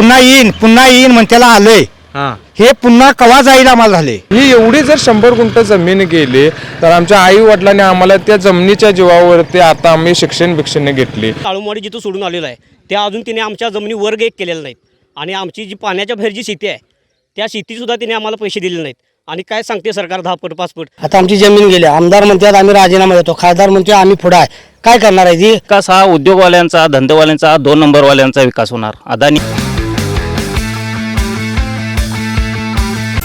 पुन्हा येईन पुन्हा येईन म्हणत्याला आलंय. हा. हे पुन्हा कवा जाईल आम्हाला झाले? ही एवढी जर शंभर गुंठ जमीन गेली तर आमच्या आई वडिलांनी आम्हाला त्या जमिनीच्या जीवावरती आता आम्ही शिक्षण भिक्षण घेतली. काळूमाडी जिथं सोडून आलेलं आहे त्या अजून तिने आमच्या जमिनी वर्ग एक केलेल्या नाहीत. आणि आमची जी पाण्याच्या बाहेर जी शेती आहे त्या शेतीसुद्धा तिने आम्हाला पैसे दिलेले नाहीत. आणि काय सांगते सरकार दहा पट पाच पट? आता आमची जमीन गेली आमदार म्हणतात आम्ही राजीनामा देतो खासदार म्हणते आम्ही पुढे आहे. काय करणार आहे जी? विकास हा उद्योगवाल्यांचा धंदेवाल्यांचा दोन नंबरवाल्यांचा विकास होणार. अदानी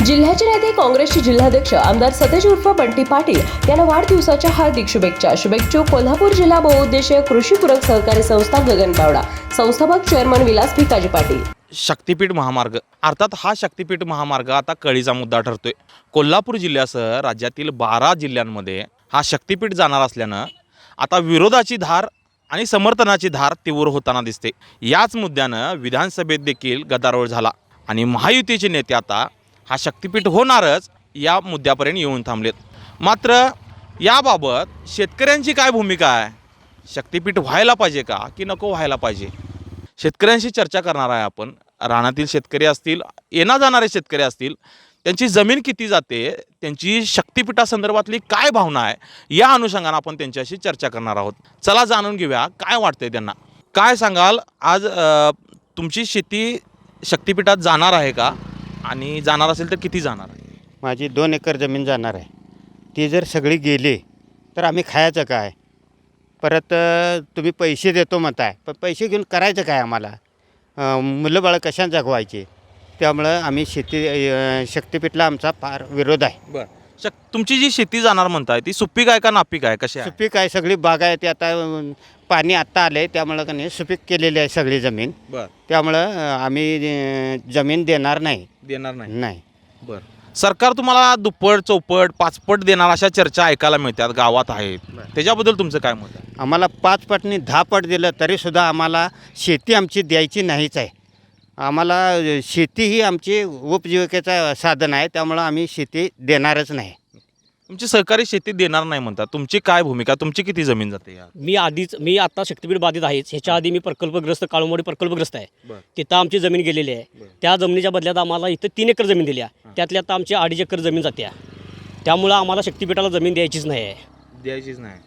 जिल्ह्याचे नेते काँग्रेसचे जिल्हाध्यक्ष आमदार सतेज उर्फ बंटी पाटील यांना वाढदिवसाच्या हार्दिक शुभेच्छा. शुभेच्छू कोल्हापूर जिल्हा बहुउद्देशीय कृषी पूरक सहकारी संस्था गगन पावडा संस्थापक चेअरमन विलास भिकाजी पाटील. शक्तीपीठ महामार्ग. अर्थात हा शक्तीपीठ महामार्ग आता कळीचा मुद्दा ठरतोय. कोल्हापूर जिल्ह्यासह राज्यातील बारा जिल्ह्यांमध्ये हा शक्तीपीठ जाणार असल्यानं आता विरोधाची धार आणि समर्थनाची धार तीव्र होताना दिसते. याच मुद्द्यानं विधानसभेत देखील गदारोळ झाला. आणि महायुतीचे नेते आता हा शक्तिपीठ होणारच या मुद्द्यापर्यंत येऊन थांबलेत. मात्र याबाबत शेतकऱ्यांची काय भूमिका आहे? शक्तीपीठ व्हायला पाहिजे का की नको व्हायला पाहिजे? शेतकऱ्यांशी चर्चा करणार आहे आपण. रानातील शेतकरी असतील येणार जाणारे शेतकरी असतील त्यांची जमीन किती जाते त्यांची शक्तिपीठासंदर्भातली काय भावना आहे या अनुषंगानं आपण त्यांच्याशी चर्चा करणार आहोत. चला जाणून घेऊया काय वाटतंय त्यांना. काय सांगाल? आज तुमची शेती शक्तिपीठात जाणार आहे का? आणि जाणार असेल तर किती जाणार? आहे माझी दोन एकर जमीन जाणार आहे. ती जर सगळी गेली तर आम्ही खायचं काय? परत तुम्ही पैसे देतो म्हणताय पण पैसे घेऊन करायचं काय आम्हाला? मुलं बाळं कशा जगवायची? त्यामुळं आम्ही शेती शक्तिपीठला आमचा फार विरोध आहे. बरं. शक तुमची जी शेती जाणार म्हणताय ती सुपीक आहे का नापीक आहे? कशी आहे? सुपीक आहे सगळी बाग आहे ती आता अ, पाणी आत्ता आलं आहे त्यामुळं का नाही सुपीक केलेली आहे सगळी जमीन. बरं. त्यामुळं अ, आम्ही अ, जमीन देणार नाही. देणार नाही? नाही. बरं. सरकार तुम्हाला दुप्पट चौपट पाचपट देणार अशा चर्चा ऐकायला मिळतात गावात आहेत. त्याच्याबद्दल तुमचं काय मत आहे? आम्हाला पाच पटनी दहा पट दिलं तरीसुद्धा आम्हाला शेती आमची द्यायची नाहीच आहे. आम्हाला शेती ही आमची उपजीविकेचं साधन आहे त्यामुळं आम्ही शेती देणारच नाही. तुमची सहकारी शेती देणार नाही म्हणतात तुमची काय भूमिका? तुमची किती जमीन जाते मी आधीच मी आता शक्तीपीठ बाधित आहेच. ह्याच्या आधी मी प्रकल्पग्रस्त काळूमाडी प्रकल्पग्रस्त आहे. बरं. तिथं आमची जमीन गेलेली आहे. त्या जमिनीच्या बदल्यात आम्हाला इथं तीन एकर जमीन दिली आहे. त्यातल्या आता आमची अडीच एकर जमीन जाते त्यामुळं आम्हाला शक्तीपीठाला जमीन द्यायचीच नाही आहे. द्यायचीच नाही.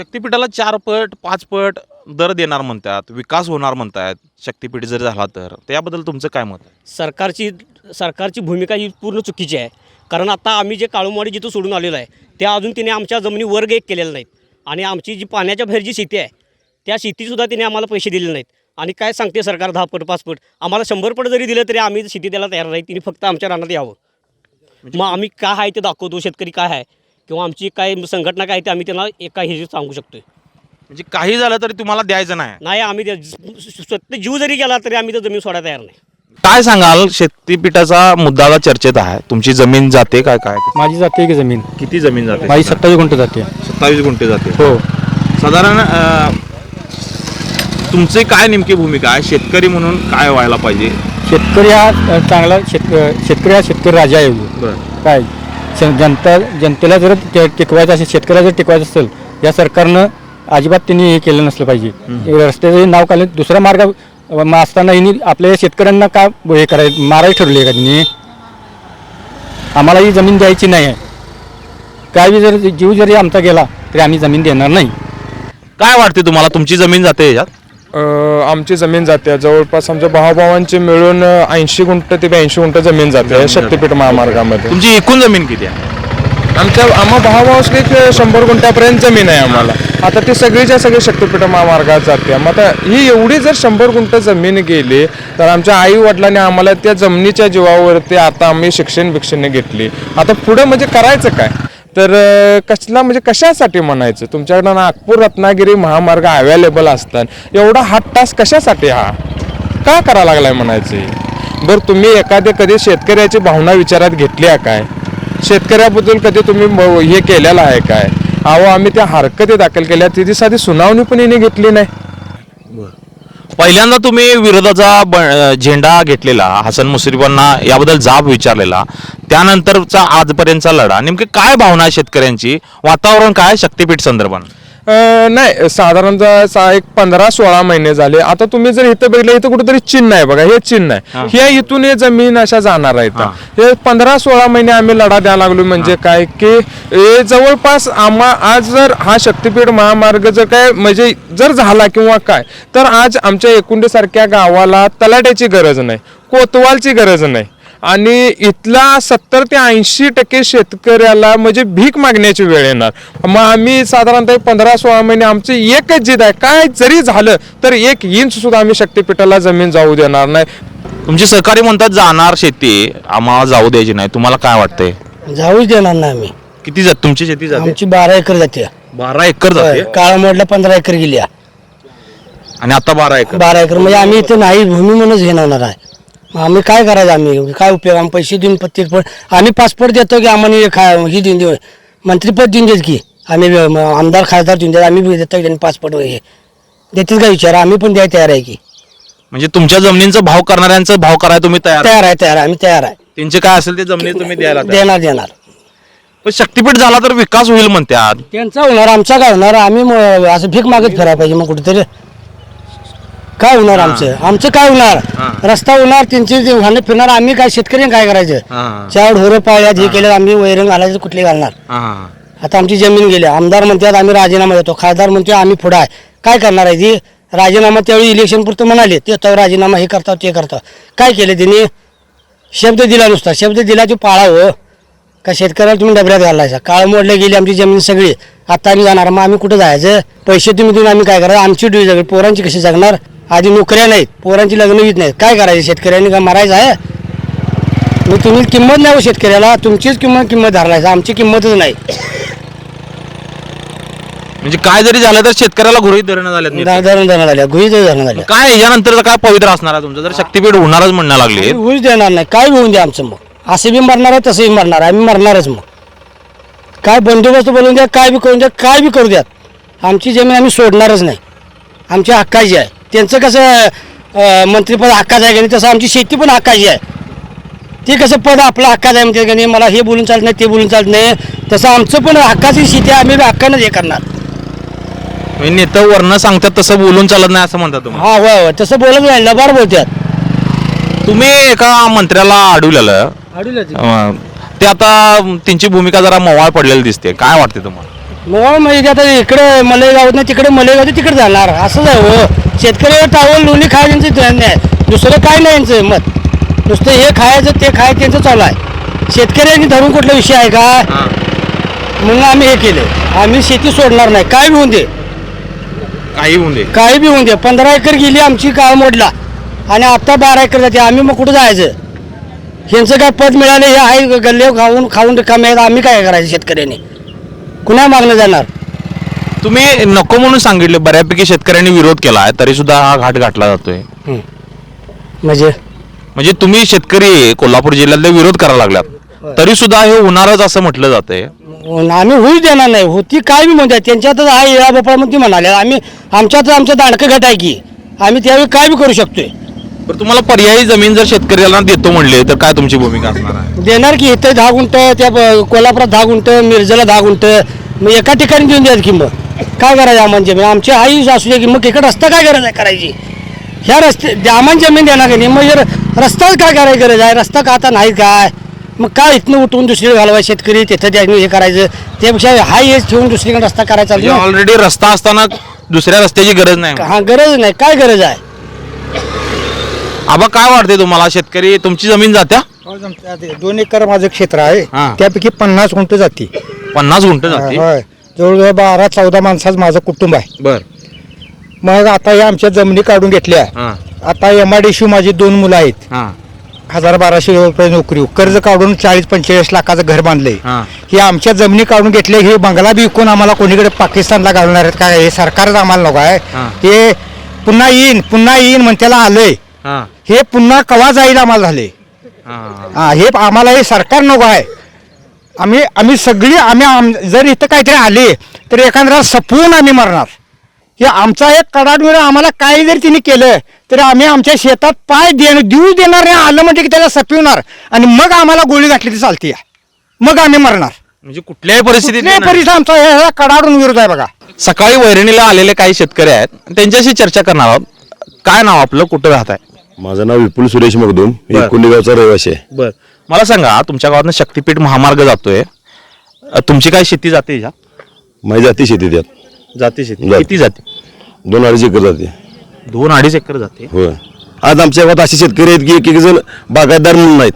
शक्तीपीठाला चार पट पाच पट दर देणार म्हणतात विकास होणार म्हणतात शक्तीपीठ जर झाला तर. त्याबद्दल तुमचं काय मत आहे? सरकारची सरकारची भूमिका ही पूर्ण चुकीची आहे. कारण आता आम्ही जे काळूमाडी जिथं सोडून आलेलो आहे त्या अजून तिने आमच्या जमिनी वर्ग एक केलेल्या नाहीत. आणि आमची जी पाण्याच्या बाहेर जी शेती आहे त्या शेतीसुद्धा तिने आम्हाला पैसे दिलेले नाहीत. आणि काय सांगते सरकार दहा पट पाच पट? आम्हाला शंभर पट जरी दिलं तरी आम्ही शेती द्यायला तयार नाही. तिने फक्त आमच्या रानात यावं. मग आम्ही काय आहे ते दाखवतो? शेतकरी काय आहे? किंवा आमची काय संघटना काय आहे ते आम्ही त्यांना एका हे सांगू शकतो म्हणजे काही झालं तरी तुम्हाला द्यायचं नाही. नाही आम्ही त्या- स्वतः जीव जरी गेला तरी आम्ही तर जमीन सोडायला तयार नाही. काय सांगाल शक्तीपीठाचा मुद्दा आता चर्चेत आहे. तुमची जमीन जाते काय काय? माझी जाते की जमीन? किती जमीन जाते? माझी सत्तावीस गुंठ जाते. सत्तावीस गुंठे जाते. हो. साधारण अ, तुमची काय नेमकी भूमिका आहे? शेतकरी म्हणून काय व्हायला पाहिजे? शेतकरी हा अ, चांगला शेत शेतकरी हा शेतकरी राजा आहे. बरं. काय? श- जनता जनतेला जर टे- टिकवायचं असेल शेतकऱ्याला जर टिकवायचं असेल या सरकारनं अजिबात त्यांनी हे केलं नसलं पाहिजे. रस्त्याचं नाव काढलं दुसरा मार्ग अ, म- असताना यांनी आपल्या शेतकऱ्यांना का हे करायचं मारायला ठरले का त्यांनी आम्हाला ही जमीन द्यायची नाही आहे. काय बी जर जीव जरी आमचा गेला तरी आम्ही जमीन देणार नाही. काय वाटते तुम्हाला? तुमची जमीन जाते याच्यात? आमची जमीन जाते. जवळपास आमच्या भावाभावांची मिळून ऐंशी गुंठ ते ब्याऐंशी गुंठ जमीन जाते शक्तीपीठ महामार्गामध्ये. तुमची एकूण जमीन किती आहे? आमच्या आम्हा भावाभावास एक शंभर गुंठ्यापर्यंत जमीन आहे आम्हाला. आता ती सगळीच्या सगळी शक्तीपीठ महामार्गात जाते. मग आता ही एवढी जर शंभर गुंठ जमीन गेली तर आमच्या आई वडिलांनी आम्हाला त्या जमिनीच्या जीवावरती आता आम्ही शिक्षण भिक्षण घेतली. आता पुढं म्हणजे करायचं काय? तर कसला म्हणजे कशासाठी म्हणायचं? तुमच्याकडं नागपूर रत्नागिरी महामार्ग अवेलेबल असतात. एवढा हा तास कशासाठी हा? का करा लागलाय म्हणायचं बरं तुम्ही एखाद्या कधी शेतकऱ्याची भावना विचारात घेतली आहे काय? शेतकऱ्याबद्दल कधी तुम्ही म- हे केलेलं आहे काय? अहो आम्ही त्या हरकती दाखल केल्या तिची साधी सुनावणी पण हिने घेतली नाही. बरं. पहिल्यांदा तुम्ही विरोधाचा ब- झेंडा घेतलेला हसन मुश्रीफांना याबद्दल जाब विचारलेला त्यानंतरचा आजपर्यंतचा लढा नेमकी काय भावना आहे शेतकऱ्यांची? वातावरण काय शक्तीपीठ संदर्भात? नाही साधारणतः सा- एक पंधरा सोळा महिने झाले. आता तुम्ही जर इथं बघितलं इथं कुठेतरी चिन्ह आहे बघा हे चिन्ह आहे. हे. इथून हे जमीन अशा जाणार आहे इथं. हे. पंधरा सोळा महिने आम्ही लढा द्यायला लागलो म्हणजे काय की हे जवळपास आम्हा आज जर हा शक्तीपीठ महामार्ग जर काय म्हणजे जर झाला किंवा काय तर आज आमच्या एकुंडे सारख्या गावाला तलाट्याची गरज नाही कोतवालची गरज नाही. आणि इथला सत्तर ते ऐंशी टक्के शेतकऱ्याला म्हणजे भीक मागण्याची वेळ येणार. मग आम्ही साधारणतः पंधरा सोळा महिने आमची एकच जिद आहे. काय जरी झालं तर एक इंच सुद्धा आम्ही शक्तीपीठाला जमीन जाऊ देणार नाही. तुमचे सहकारी म्हणतात जाणार शेती आम्हाला जाऊ द्यायची नाही. तुम्हाला काय वाटतंय? जाऊच देणार नाही आम्ही. किती जात? तुमची शेती जाते? आमची बारा एकर जाते. बारा एकर जाते? काळा मोडला पंधरा एकर गेली आणि आता बारा एकर? बारा एकर. म्हणजे आम्ही इथे नाही भूमी म्हणूनच घेणार आहे आम्ही काय करायचं? आम्ही काय उपयोग? आम्ही पैसे देऊन पण आम्ही पासपोर्ट देतो की आम्हाला हे खा ही देऊन देऊ. मंत्रीपद देऊन देत की. आम्ही आमदार खासदार देऊन देत आम्ही देतो की त्यांनी पासपोर्ट वगैरे. देतील का विचार? आम्ही पण द्यायला तयार आहे की. म्हणजे तुमच्या जमिनींचा भाव करणाऱ्यांचा भाव करायला तुम्ही तयार? आहे. तयार आहे तयार आहे आम्ही तयार आहे. त्यांचे काय असेल ते जमिनी तुम्ही द्यायला तयार. देणार देणार. पण शक्तीपीठ झाला तर विकास होईल म्हणतात त्यांचा होणार आमचा काय होणार? आम्ही म- असं भीक मागत फिरायला पाहिजे मग कुठेतरी. काय होणार आमचं? आमचं काय होणार? रस्ता होणार त्यांचे जे वाहनं फिरणार आम्ही काय शेतकरी काय करायचं? हा. चार ढोरं पाळल्यात हे केलं आम्ही वैरण घालायचं कुठले घालणार? हा, हा. आता आमची जमीन गेली. आमदार म्हणतात आम्ही राजीनामा देतो. खासदार म्हणतो आम्ही पुढं आहे. काय करणार आहे ती राजीनामा त्यावेळी इलेक्शन पुरतं म्हणाले ते तो राजीनामा हे करता ते करता काय केलं त्यांनी शब्द दिला नुसता. शब्द दिला तो पाळावं का शेतकऱ्याला तुम्ही डबऱ्यात घालायचा? काळ मोडले गेली आमची जमीन सगळी. आता आम्ही जाणार मग आम्ही कुठं जायचं? पैसे तुम्ही देऊन आम्ही काय करायचं? आमची डुई जगली पोरांची कशी जगणार? आधी नोकऱ्या नाहीत पोरांची लग्न होत नाहीत. काय करायचं? शेतकऱ्यांनी काय मारायचं आहे? मग तुम्ही किंमत नाही हो शेतकऱ्याला. तुमचीच किंमत किंमत धरलायचं आमची किंमतच नाही. म्हणजे काय जरी झालं तर शेतकऱ्याला गृहित धरणं झाल्यात नीट. धरण धरण झाल्या गुहीच धरण झाल्या काय यानंतर काय पवित्र असणार आहे तुमचं? जर शक्तीपीठ होणारच म्हणणं लागले. गुहीच देणार नाही. काय होऊन द्या आमचं मग? असं बी मरणार आहे तसंही मरणार आहे. आम्ही मरणारच मग. काय बंदोबस्त बोलून द्या काय बी करून द्या काय बी करू द्यात आमची जमीन आम्ही सोडणारच नाही. आमची हक्काची आहे. त्यांचं कसं मंत्रिपद हक्काचं आहे की नाही तसं आमची शेती पण हक्काची आहे. ते कसं पद आपलं हक्काचं आहे म्हणते की नाही मला हे बोलून चालत नाही ते बोलून चालत नाही. तसं आमचं पण हक्काची शेती आहे आम्ही बी हक्कानंच हे करणार. म्हणजे नेतं वर्ण सांगतात तसं बोलून चालत नाही असं म्हणतात तुम्ही. हा होय होय तसं बोलत नाही लबाड बोलतात तुम्ही एका मंत्र्याला अडवलेलं अं, ते आता त्यांची भूमिका जरा मवाळ पडलेली दिसते काय वाटते तुम्हाला? मग म्हणजे आता इकडे मलेगावात नाही तिकडे मलेगाव तिकडे जाणार. असंच आहे हो शेतकरी टावल लोणी खायचं त्यांचं नाही. दुसरं काय नाही यांचं मत. नुसतं हे खायचं ते खाय त्यांचं चालू आहे. शेतकऱ्यांनी धरून कुठला विषय आहे का? म्हणून आम्ही हे केलं. आम्ही शेती सोडणार नाही. काय बी होऊन दे. काही होऊन दे. काही बी होऊन दे. पंधरा एकर गेली आमची काळ मोडला. आणि आता बारा एकर जाते. आम्ही मग कुठं जायचं? ह्यांचं काय पद मिळालं हे आहे गल्ले खाऊन खाऊन रिकामे आम्ही काय करायचं शेतकऱ्यांनी? कुणा मागणं जाणार? तुम्ही नको म्हणून सांगितले बऱ्यापैकी शेतकऱ्यांनी विरोध केला आहे तरी सुद्धा हा घाट गाठला जातोय. म्हणजे? म्हणजे तुम्ही शेतकरी कोल्हापूर जिल्ह्यातले विरोध करायला लागलात. तरी सुद्धा हे होणारच असं म्हटलं जातंय. आम्ही होऊच देणार नाही. होती काय बी म्हणतात त्यांच्यातच हा येळा बापा म्हणते म्हणाले. आम्ही आमच्यातच आमचं दांडकं गट आहे की. आम्ही त्यावेळी काय बी करू शकतोय. तर तुम्हाला पर्यायी जमीन जर शेतकऱ्याला देतो म्हणले तर काय तुमची भूमिका असणार आहे? देणार की इथं दहा गुंट त्या ब- कोल्हापुरात दहा गुंट मिरजेला दहा गुंट मग एका ठिकाणी देऊन द्यायचं की मग? काय करायचं आम्हाला जमीन? आमची आई असू दे की मग इकडे रस्ता काय गरज आहे करायची? ह्या रस्ते आम्हाला जमीन देणार की नाही मग रस्ताच काय करायची गरज आहे? रस्ता का आता नाही काय? मग काय इथनं उठून दुसरीकडे घालवाय शेतकरी? तिथं त्याने हे करायचं. त्यापेक्षा हाय हेच ठेवून दुसरीकडे रस्ता करायचा म्हणजे ऑलरेडी रस्ता असताना दुसऱ्या रस्त्याची गरज नाही हा गरज नाही. काय गरज आहे? आबा काय वाटते तुम्हाला? शेतकरी तुमची जमीन जात्या? दोन एकर माझं क्षेत्र आहे. त्यापैकी पन्नास गुंठ जाती. पन्नास गुंठ जाते होय. जवळजवळ बारा चौदा माणसाचं माझं कुटुंब आहे. बर. मग आता या आमच्या जमिनी काढून घेतल्या. हा. आता एम आय डी माझी दोन मुलं आहेत. हा. हजार बाराशे रुपये नोकरी. कर्ज काढून चाळीस पंचेचाळीस लाखाचं घर बांधलंय. हा. हे आमच्या जमिनी काढून घेतले हे बंगला बी विकून आम्हाला कोणीकडे पाकिस्तानला घालणार आहेत काय? हे सरकारच आम्हाला नको आहे. हा. ते पुन्हा येईन पुन्हा येईन म्हणत्याला आलंय. हा. हे पुन्हा कवा जाईल आम्हाला झाले? हा. हा हे आम्हाला हे सरकार नको आहे. आम्ही आम्ही सगळी आम्ही आम जर इथं काहीतरी आले तर एखाद्याला सपवून आम्ही मरणार. हे आमचा एक कडाडून आम्हाला काही जरी तिने केलं तर आम्ही आमच्या शेतात पाय देणं देऊ देणार नाही आलं म्हणजे की त्याला सपविणार. आणि मग आम्हाला गोळी घातली तर चालते मग आम्ही मरणार. म्हणजे कुठल्याही परिस्थितीत कुठल्याही परिसर आमचा ह्याला कडाडून विरोध आहे बघा. सकाळी वैरणीला आलेले काही शेतकरी आहेत त्यांच्याशी चर्चा करणार आहोत. काय नाव आपलं? कुठं राहत आहे माझं नाव विपुल सुरेश मगदूम. मी कुंडेगावचा रहिवासी आहे. बर. मला सांगा तुमच्या गावातनं शक्तीपीठ महामार्ग जातोय. अ, तुमची काय शेती जाते ह्या? माझी जाती शेती त्यात. जाते शेती. जाते. किती जाते? दोन अडीच एकर जाते. दोन अडीच एकर जाते. होय. आज आमच्या गावात असे शेतकरी आहेत की एक एक जण बागायतदार म्हणून नाहीत.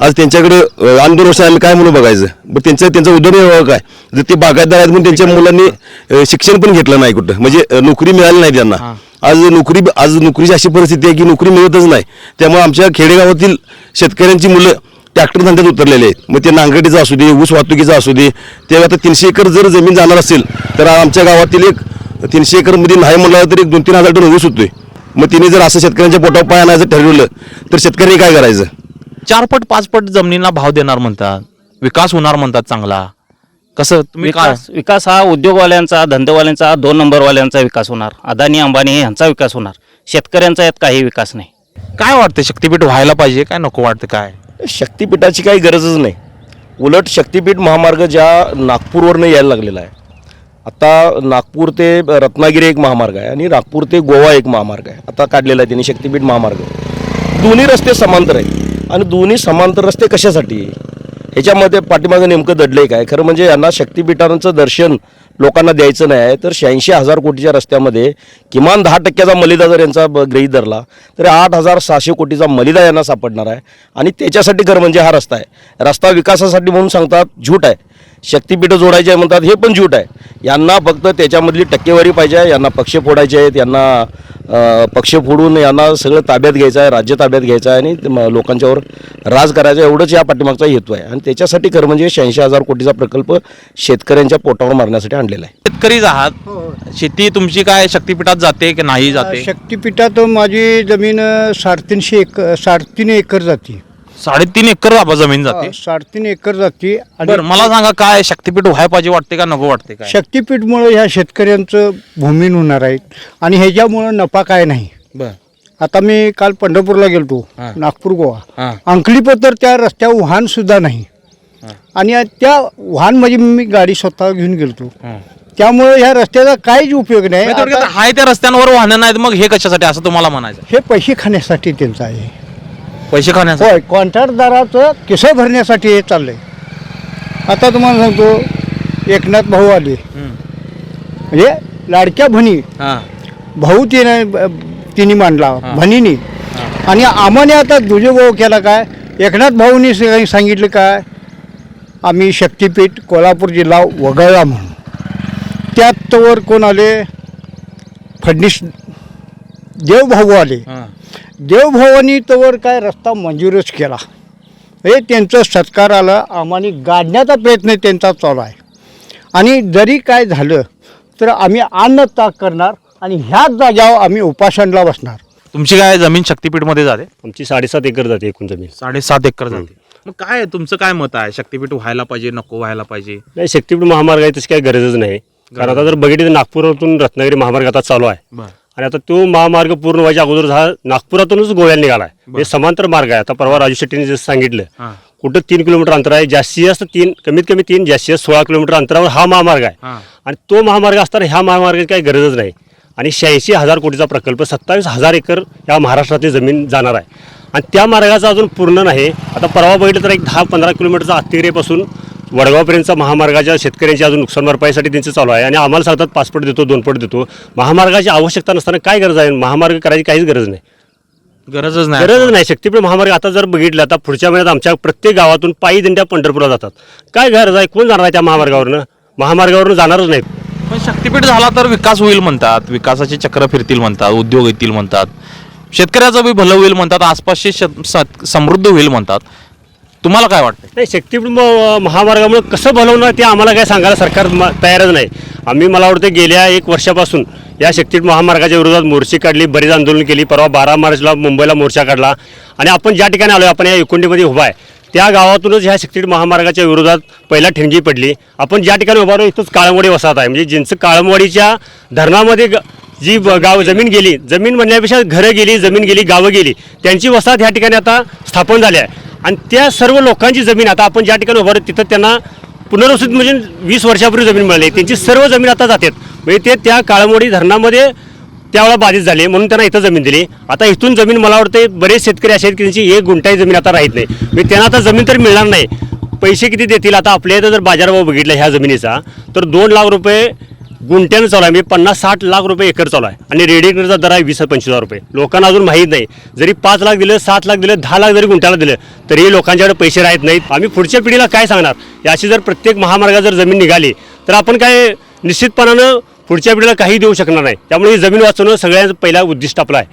आज त्यांच्याकडे अं, दोन वर्ष आम्ही काय म्हणून बघायचं? मग त्यांचं त्यांचा उदरनिर्वाह काय? जर ते बागायतदार आहेत म्हणून त्यांच्या मुलांनी अं, शिक्षण पण घेतलं नाही कुठं. म्हणजे अं, नोकरी मिळाली नाही त्यांना. आज नोकरी आज नोकरीची अशी परिस्थिती आहे की नोकरी मिळतच नाही. त्यामुळे आमच्या खेडेगावातील शेतकऱ्यांची मुलं ट्रॅक्टर धंद्यात उतरलेले आहेत. मग ते नांगरटीचं असू दे ऊस वाहतुकीचं असू दे तेव्हा आता तीनशे एकर जर जमीन जाणार असेल तर आमच्या गावातील एक तीनशे एकरमध्ये नाही म्हणलं तर एक दोन तीन हजार टन ऊस होतोय. मग तिने जर असं शेतकऱ्यांच्या पोटावर पाय आणायचं ठरवलं तर शेतकऱ्यांनी काय करायचं? चार पट पाच पट जमिनीला भाव देणार म्हणतात. विकास होणार म्हणतात चांगला. कसं तुम्ही काय? विकास विकास हा उद्योगवाल्यांचा धंदेवाल्यांचा दोन नंबरवाल्यांचा विकास होणार. अदानी अंबानी यांचा विकास होणार. शेतकऱ्यांचा यात काही विकास नाही. काय वाटतं शक्तीपीठ व्हायला पाहिजे काय नको वाटतं काय? शक्तिपीठाची काही गरजच नाही. उलट शक्तिपीठ महामार्ग ज्या नागपूरवरनं यायला लागलेला आहे आता नागपूर ते रत्नागिरी एक महामार्ग आहे आणि नागपूर ते गोवा एक महामार्ग आहे. आता काढलेला आहे त्यांनी शक्तिपीठ महामार्ग. दोन्ही रस्ते समांतर आहेत. आणि दोन्ही समांतर रस्ते कशासाठी? ह्याच्यामध्ये पाठीमागं नेमकं दडलं आहे काय? खरं म्हणजे यांना शक्तिपीठांचं दर्शन लोकांना द्यायचं नाही आहे. तर शहाऐंशी हजार कोटीच्या रस्त्यामध्ये किमान दहा टक्क्याचा मलिदा जर यांचा ब- गृहीत धरला तर आठ हजार सहाशे कोटीचा मलिदा यांना सापडणार आहे. आणि त्याच्यासाठी खरं म्हणजे हा रस्ता आहे. रस्ता विकासासाठी म्हणून सांगतात झूट आहे. शक्तिपीठं जोडायचे आहे म्हणतात हे पण झूट आहे. यांना फक्त त्याच्यामधली टक्केवारी पाहिजे आहे यांना पक्ष फोडायचे आहेत यांना पक्ष फोडून यांना सगळं ताब्यात घ्यायचं आहे राज्य ताब्यात घ्यायचं आहे आणि लोकांच्यावर राज करायचं आहे, एवढंच या पाठीमागचा हेतू आहे. आणि त्याच्यासाठी खरं म्हणजे शहाऐंशी हजार कोटीचा प्रकल्प शेतकऱ्यांच्या पोटावर मारण्यासाठी आणलेला आहे. शेतकरीच आहात. शेती तुमची काय शक्तीपीठात जाते की नाही जाते? शक्तिपीठात माझी जमीन साडेतीनशे एकर साडेतीन एकर जाते. साडेतीन एकर बाबा जमीन जाते. साडेतीन एकर जाते बरं मला सांगा काय शक्तीपीठ व्हायला पाहिजे वाटते का नको वाटते काय? शक्तिपीठमुळे ह्या शेतकऱ्यांचं भूमीन होणार आहे आणि ह्याच्यामुळं नफा काय नाही. बर. आता मी काल पंढरपूरला गेलतो हां. नागपूर गोवा. हां. अंकलीपत्र त्या रस्त्यावर वाहन सुद्धा नाही. आणि या- त्या वाहन म्हणजे मी गाडी स्वतः घेऊन गेलतो. त्यामुळे ह्या रस्त्याचा काहीच उपयोग नाही. आता हाय त्या रस्त्यांवर वाहनं नाहीत मग हे कशासाठी? असं तुम्हाला म्हणायचं हे पैसे खाण्यासाठी त्यांचं आहे. पैसे खाण्यासाठी होय कॉन्ट्रॅक्टदाराचं किसं भरण्यासाठी हे चाललंय. आता तुम्हाला सांगतो एकनाथ भाऊ आले. म्हणजे लाडक्या भणी हां. भाऊ तिने तिने मांडला भणीनी आणि आम्हाने आता दुजभाऊ केला काय? एकनाथ भाऊनी सांगितलं काय? आम्ही शक्तिपीठ कोल्हापूर जिल्हा वगळला म्हणून. त्यात तोवर कोण आले? फडणीस देवभाऊ आले. देवभावानी तोवर काय रस्ता मंजूरच केला. हे त्यांचं सत्कार आलं आम्हाला गाडण्याचा प्रयत्न त्यांचा चालू आहे. आणि जरी काय झालं तर आम्ही अन्न ताक करणार आणि ह्याच जाग्यावर आम्ही उपासनला बसणार. तुमची काय जमीन शक्तीपीठमध्ये जाते? आमची साडेसात एकर जाते एकूण जमीन. साडेसात एकर जाते. मग काय तुमचं काय मत आहे? शक्तीपीठ व्हायला पाहिजे नको व्हायला पाहिजे? नाही शक्तीपीठ महामार्ग आहे तशी काही गरजच नाही. कारण आता जर बघितलं तर नागपुरातून रत्नागिरी महामार्ग आता चालू आहे. बर. आणि आता तो महामार्ग पूर्ण व्हायच्या अगोदर हा नागपुरातूनच गोव्याला निघाला आहे हे समांतर मार्ग आहे. आता परवा राजू शेट्टीने जसं सांगितलं कुठं तीन किलोमीटर अंतर आहे जास्तीत जास्त तीन कमीत कमी तीन जास्तीत जास्त सोळा किलोमीटर अंतरावर हा महामार्ग आहे. आणि तो महामार्ग असताना ह्या महामार्गाची काही गरजच नाही. आणि शहाऐंशी हजार कोटीचा प्रकल्प सत्तावीस हजार एकर या महाराष्ट्रातली जमीन जाणार आहे. आणि त्या मार्गाचा अजून पूर्ण नाही. आता परवा बघितलं तर एक दहा पंधरा किलोमीटरचा अतिरेपासून वडगावपर्यंतचा महामार्गाच्या शेतकऱ्यांची अजून नुकसान भरपाईसाठी त्यांचं चालू आहे. आणि आम्हाला सांगतात पासपोर्ट देतो दोन पट देतो. महामार्गाची आवश्यकता नसताना काय गरज आहे? महामार्ग करायची काहीच गरज नाही. गरजच नाही. गरजच नाही. शक्तीपीठ महामार्ग आता जर बघितलं आता पुढच्या महिन्यात आमच्या प्रत्येक गावातून पायी दिंड्या पंढरपूरला जातात. काय गरज आहे? कोण जाणार आहे त्या महामार्गावरनं? महामार्गावरनं जाणारच नाहीत. पण शक्तीपीठ झाला तर विकास होईल म्हणतात. विकासाचे चक्र फिरतील म्हणतात. उद्योग येतील म्हणतात. शेतकऱ्याचं बी भलं होईल म्हणतात. आसपासचे समृद्ध होईल म्हणतात. तुम्हाला काय वाटतं नाही शक्तीपीठ म- महामार्गामुळे कसं भलवणार ते आम्हाला काय सांगायला सरकार तयारच नाही. आम्ही मला वाटतं गेल्या एक वर्षापासून या शक्तीपीठ महामार्गाच्या विरोधात मोर्ची काढली बरीच आंदोलन केली. परवा बारा मार्चला मुंबईला मोर्चा काढला. आणि आपण ज्या ठिकाणी आलो आपण या एकोणीमध्ये उभा आहे. त्या गावातूनच ह्या शक्तीपीठ महामार्गाच्या विरोधात पहिला ठिणगी पडली. आपण ज्या ठिकाणी उभा इथंच काळमवाडी वसाहत आहे. म्हणजे ज्यांचं काळमवाडीच्या धरणामध्ये ग- जी गाव जमीन गेली जमीन म्हणण्यापेक्षा घरं गेली जमीन गेली गावं गेली त्यांची वसाहत ह्या ठिकाणी आता स्थापन झाली आहे. आणि त्या सर्व लोकांची जमीन आता आपण ज्या ठिकाणी उभं तिथं त्यांना पुनर्वसित म्हणजे वीस वर्षापूर्वी जमीन मिळाली. त्यांची सर्व जमीन आता जातात. म्हणजे ते त्या काळमोडी धरणामध्ये त्यावेळा बाधित झाले म्हणून त्यांना इथं जमीन दिली. आता इथून जमीन मला वाटते बरेच शेतकरी असे आहेत की त्यांची एक गुंठाही जमीन आता राहत नाही. म्हणजे त्यांना आता जमीन तर मिळणार नाही. पैसे किती देतील? आता आपल्या इथं जर बाजारभाव बघितला ह्या जमिनीचा तर दोन लाख रुपये गुंठ्यानं चालू आहे. म्हणजे पन्नास साठ लाख रुपये एकर चालू आहे. आणि रेडिएटरचा दर आहे वीस पंचवीस हजार रुपये. लोकांना अजून माहीत नाही. जरी पाच लाख दिलं सात लाख दिलं दहा लाख जरी गुंठ्याला दिलं तरी लोकांच्याकडे पैसे राहत नाहीत. आम्ही पुढच्या पिढीला काय सांगणार? याची अशी जर प्रत्येक महामार्गात जर जमीन निघाली तर आपण काय निश्चितपणानं पुढच्या पिढीला काही देऊ शकणार नाही. त्यामुळे ही जमीन वाचवणं सगळ्यांचं पहिला उद्दिष्ट आपलं आहे.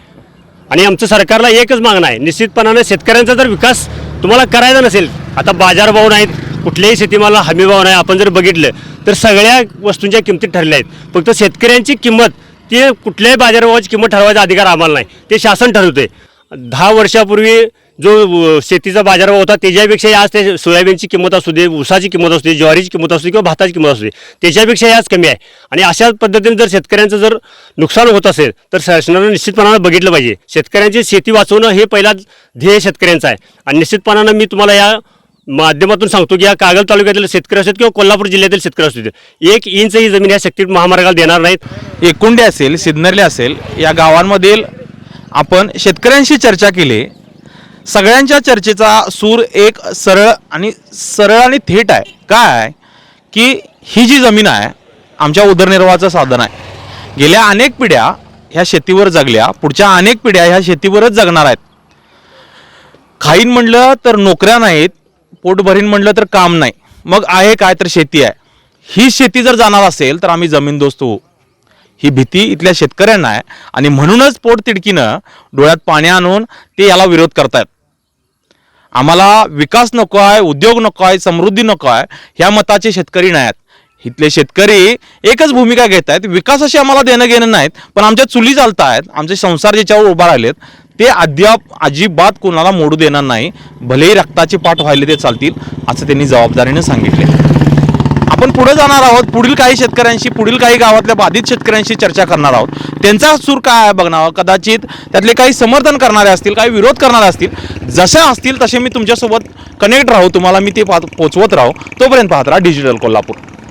आणि आमचं सरकारला एकच मागणं आहे. निश्चितपणानं शेतकऱ्यांचा जर विकास तुम्हाला करायचा नसेल आता बाजारभाव नाहीत. कुठल्याही शेतीमाला हमीभाव नाही. आपण जर बघितलं तर सगळ्या वस्तूंच्या किमती ठरल्या आहेत. फक्त शेतकऱ्यांची किंमत ती कुठल्याही बाजारभावाची किंमत ठरवायचा अधिकार आम्हाला नाही. ते शासन ठरवते. दहा वर्षापूर्वी जो शेतीचा बाजारभाव होता त्याच्यापेक्षा आज ते सोयाबीनची किंमत असू दे ऊसाची किंमत असू दे ज्वारीची किंमत असू दे किंवा भाताची किंमत असू दे त्याच्यापेक्षा आज कमी आहे. आणि अशाच पद्धतीने जर शेतकऱ्यांचं जर नुकसान होत असेल तर शासनानं निश्चितपणानं बघितलं पाहिजे. शेतकऱ्यांची शेती वाचवणं हे पहिला ध्येय शेतकऱ्यांचं आहे. आणि निश्चितपणानं मी तुम्हाला या माध्यमातून सांगतो की या कागल तालुक्यातील शेतकरी असतात किंवा कोल्हापूर जिल्ह्यातील शेतकरी असू एक इंच ही जमीन या शक्ती महामार्गाला देणार नाहीत. एकुंडे असेल सिद्नर्ले असेल या गावांमधील आपण शेतकऱ्यांशी चर्चा केली. सगळ्यांच्या चर्चेचा सूर एक सरळ आणि सरळ आणि थेट आहे. काय? की ही जी जमीन आहे आमच्या उदरनिर्वाहाचं साधन आहे. गेल्या अनेक पिढ्या ह्या शेतीवर जगल्या पुढच्या अनेक पिढ्या ह्या शेतीवरच जगणार आहेत. खाईन म्हणलं तर नोकऱ्या नाहीत पोटभरीन म्हणलं तर काम नाही. मग आहे काय तर शेती आहे. ही शेती जर जाणार असेल तर आम्ही जमीन दोस्त होऊ. ही भीती इथल्या शेतकऱ्यांना आहे आणि म्हणूनच पोट तिडकीनं डोळ्यात पाणी आणून ते याला विरोध करतायत. आम्हाला विकास नको आहे उद्योग नको आहे समृद्धी नको आहे ह्या मताचे शेतकरी नाही आहेत इथले शेतकरी एकच भूमिका घेत आहेत. विकासाशी आम्हाला देणं घेणं नाहीत पण आमच्या चुली चालत आहेत आमचे संसार ज्याच्यावर उभा राहिलेत ते अद्याप अजिबात कोणाला मोडू देणार नाही. भलेही रक्ताचे पाठ व्हायले ते चालतील असं त्यांनी जबाबदारीने सांगितले आपण पुढे जाणार आहोत पुढील काही शेतकऱ्यांशी पुढील काही गावातल्या बाधित शेतकऱ्यांशी चर्चा करणार आहोत. त्यांचा सूर काय आहे बघणार? कदाचित त्यातले काही समर्थन करणारे असतील काही विरोध करणारे असतील जसे असतील तसे मी तुमच्यासोबत कनेक्ट राहू. तुम्हाला मी ते पाहत- पोचवत राहू. तोपर्यंत पाहत राहा डिजिटल कोल्हापूर.